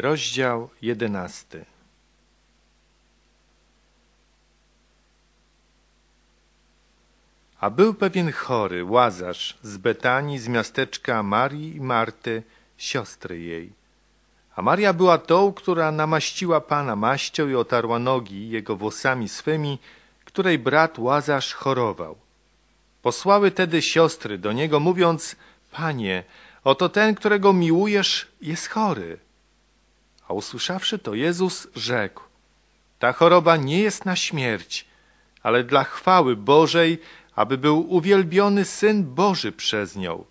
Rozdział jedenasty. A był pewien chory, Łazarz, z Betanii, z miasteczka Marii i Marty, siostry jej. A Maria była tą, która namaściła Pana maścią i otarła nogi jego włosami swymi, której brat Łazarz chorował. Posłały tedy siostry do niego, mówiąc, Panie, oto ten, którego miłujesz, jest chory. A usłyszawszy to, Jezus rzekł, ta choroba nie jest na śmierć, ale dla chwały Bożej, aby był uwielbiony Syn Boży przez nią.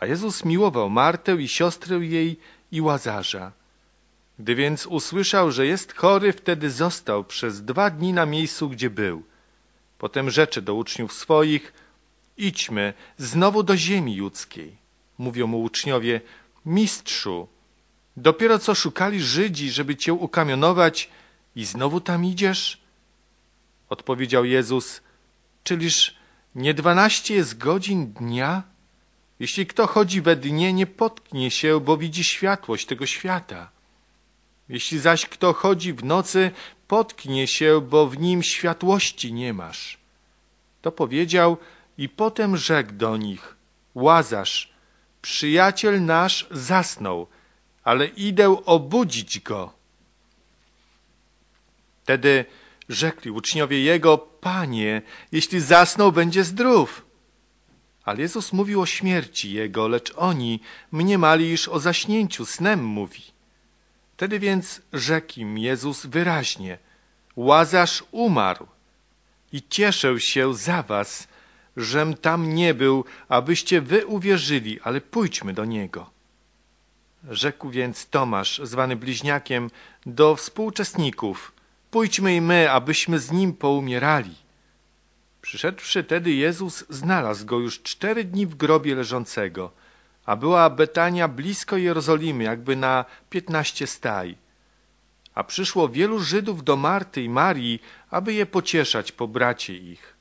A Jezus miłował Martę i siostrę jej i Łazarza. Gdy więc usłyszał, że jest chory, wtedy został przez dwa dni na miejscu, gdzie był. Potem rzeczy do uczniów swoich, idźmy znowu do ziemi judzkiej. Mówią mu uczniowie, mistrzu, dopiero co szukali Żydzi, żeby cię ukamionować i znowu tam idziesz? Odpowiedział Jezus, czyliż nie dwanaście jest godzin dnia? Jeśli kto chodzi we dnie, nie potknie się, bo widzi światłość tego świata. Jeśli zaś kto chodzi w nocy, potknie się, bo w nim światłości nie masz. To powiedział i potem rzekł do nich, Łazarz, przyjaciel nasz zasnął, ale idę obudzić go. Wtedy rzekli uczniowie jego, Panie, jeśli zasnął, będzie zdrów. Ale Jezus mówił o śmierci jego, lecz oni mniemali, iż o zaśnięciu snem mówi. Wtedy więc rzekł im Jezus wyraźnie, Łazarz umarł i cieszę się za was, żem tam nie był, abyście wy uwierzyli, ale pójdźmy do niego. Rzekł więc Tomasz, zwany bliźniakiem, do współuczestników, pójdźmy i my, abyśmy z nim poumierali. Przyszedłszy tedy Jezus, znalazł go już cztery dni w grobie leżącego, a była Betania blisko Jerozolimy, jakby na piętnaście staj. A przyszło wielu Żydów do Marty i Marii, aby je pocieszać po bracie ich.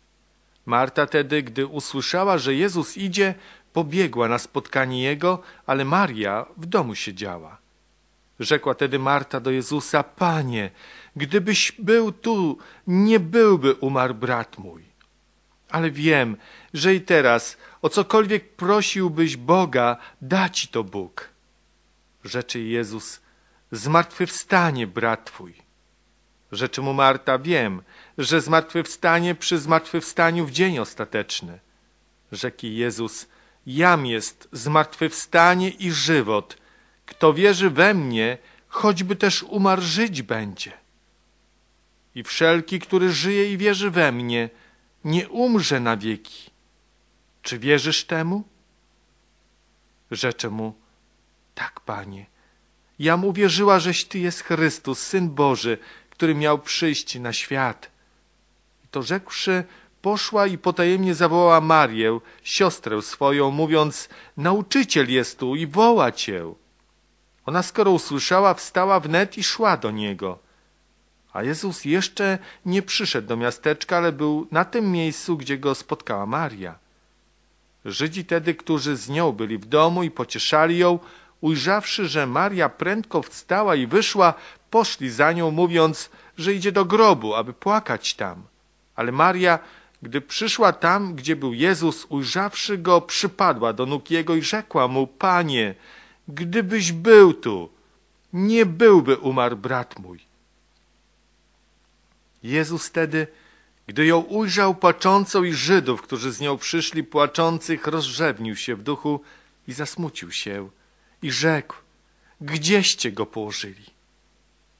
Marta tedy, gdy usłyszała, że Jezus idzie, pobiegła na spotkanie Jego, ale Maria w domu siedziała. Rzekła tedy Marta do Jezusa, Panie, gdybyś był tu, nie byłby umarł brat mój. Ale wiem, że i teraz, o cokolwiek prosiłbyś Boga, da ci to Bóg. Rzeczy Jezus, zmartwychwstanie brat twój. Rzeczy mu Marta, wiem, że zmartwychwstanie przy zmartwychwstaniu w dzień ostateczny. Rzekł Jezus, jam jest zmartwychwstanie i żywot. Kto wierzy we mnie, choćby też umarł, żyć będzie. I wszelki, który żyje i wierzy we mnie, nie umrze na wieki. Czy wierzysz temu? Rzeczę mu, tak, panie. Jam uwierzyła, żeś ty jest Chrystus, Syn Boży, który miał przyjść na świat. I to rzekłszy, poszła i potajemnie zawołała Marię, siostrę swoją, mówiąc, nauczyciel jest tu i woła cię. Ona skoro usłyszała, wstała wnet i szła do niego. A Jezus jeszcze nie przyszedł do miasteczka, ale był na tym miejscu, gdzie go spotkała Maria. Żydzi tedy, którzy z nią byli w domu i pocieszali ją, ujrzawszy, że Maria prędko wstała i wyszła, poszli za nią, mówiąc, że idzie do grobu, aby płakać tam. Ale Maria, gdy przyszła tam, gdzie był Jezus, ujrzawszy go, przypadła do nóg jego i rzekła mu, Panie, gdybyś był tu, nie byłby umarł brat mój. Jezus wtedy, gdy ją ujrzał płaczącą i Żydów, którzy z nią przyszli płaczących, rozrzewnił się w duchu i zasmucił się i rzekł, gdzieście go położyli?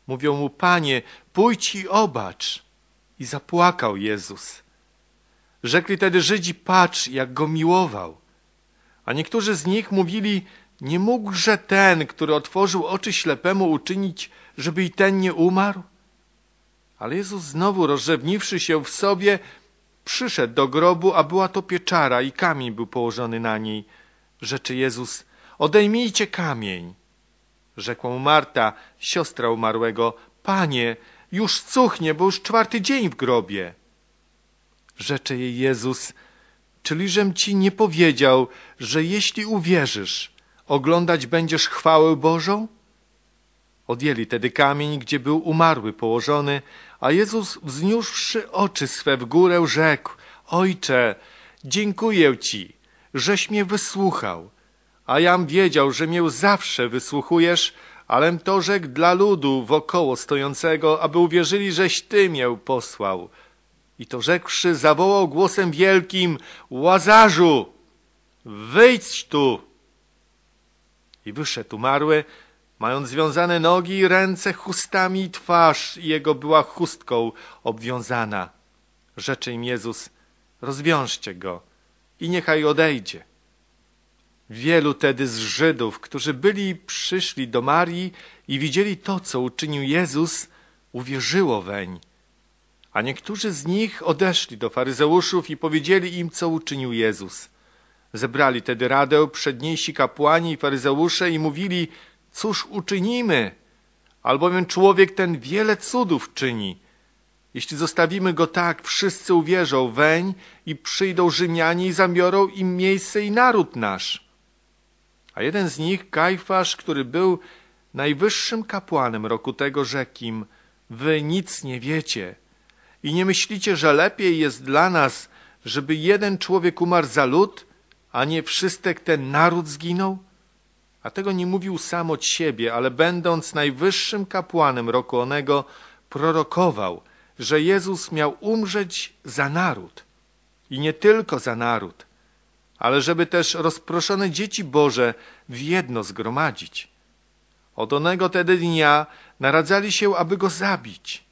Mówią mu, panie, pójdź i obacz. I zapłakał Jezus. Rzekli tedy Żydzi, patrz, jak go miłował. A niektórzy z nich mówili, nie mógłże ten, który otworzył oczy ślepemu, uczynić, żeby i ten nie umarł? Ale Jezus znowu rozrzewniwszy się w sobie, przyszedł do grobu, a była to pieczara i kamień był położony na niej. Rzeczy Jezus, odejmijcie kamień. Rzekła mu Marta, siostra umarłego, panie, już cuchnie, bo już czwarty dzień w grobie. Rzecze jej Jezus, czyliżem ci nie powiedział, że jeśli uwierzysz, oglądać będziesz chwałę Bożą? Odjęli tedy kamień, gdzie był umarły położony, a Jezus, wzniósłszy oczy swe w górę, rzekł, Ojcze, dziękuję Ci, żeś mnie wysłuchał, a jam wiedział, że mię zawsze wysłuchujesz, alem to rzekł dla ludu wokoło stojącego, aby uwierzyli, żeś Ty mię posłał. I to rzekłszy, zawołał głosem wielkim, Łazarzu, wyjdź tu! I wyszedł umarły, mając związane nogi i ręce chustami i twarz jego była chustką obwiązana. Rzecze im Jezus, rozwiążcie go i niechaj odejdzie. Wielu tedy z Żydów, którzy byli przyszli do Marii i widzieli to, co uczynił Jezus, uwierzyło weń. A niektórzy z nich odeszli do faryzeuszów i powiedzieli im, co uczynił Jezus. Zebrali tedy radę przedniejsi kapłani i faryzeusze i mówili, cóż uczynimy? Albowiem człowiek ten wiele cudów czyni. Jeśli zostawimy go tak, wszyscy uwierzą weń i przyjdą Rzymianie i zabiorą im miejsce i naród nasz. A jeden z nich, Kajfasz, który był najwyższym kapłanem roku tego, rzekł im, wy nic nie wiecie i nie myślicie, że lepiej jest dla nas, żeby jeden człowiek umarł za lud, a nie wszystek ten naród zginął? A tego nie mówił sam od siebie, ale będąc najwyższym kapłanem roku onego, prorokował, że Jezus miał umrzeć za naród. I nie tylko za naród, ale żeby też rozproszone dzieci Boże w jedno zgromadzić. Od onego tedy dnia naradzali się, aby go zabić.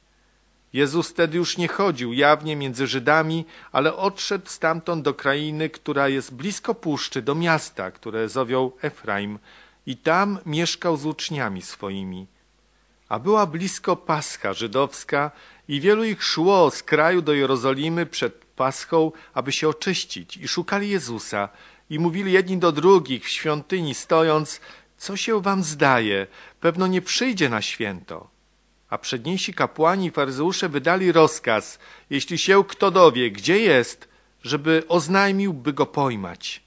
Jezus wtedy już nie chodził jawnie między Żydami, ale odszedł stamtąd do krainy, która jest blisko puszczy, do miasta, które zowią Efraim i tam mieszkał z uczniami swoimi. A była blisko Pascha żydowska i wielu ich szło z kraju do Jerozolimy przed Paschą, aby się oczyścić i szukali Jezusa i mówili jedni do drugich w świątyni stojąc, co się wam zdaje, pewno nie przyjdzie na święto. A przedniejsi kapłani i faryzeusze wydali rozkaz, jeśli się kto dowie, gdzie jest, żeby oznajmił, by go pojmać.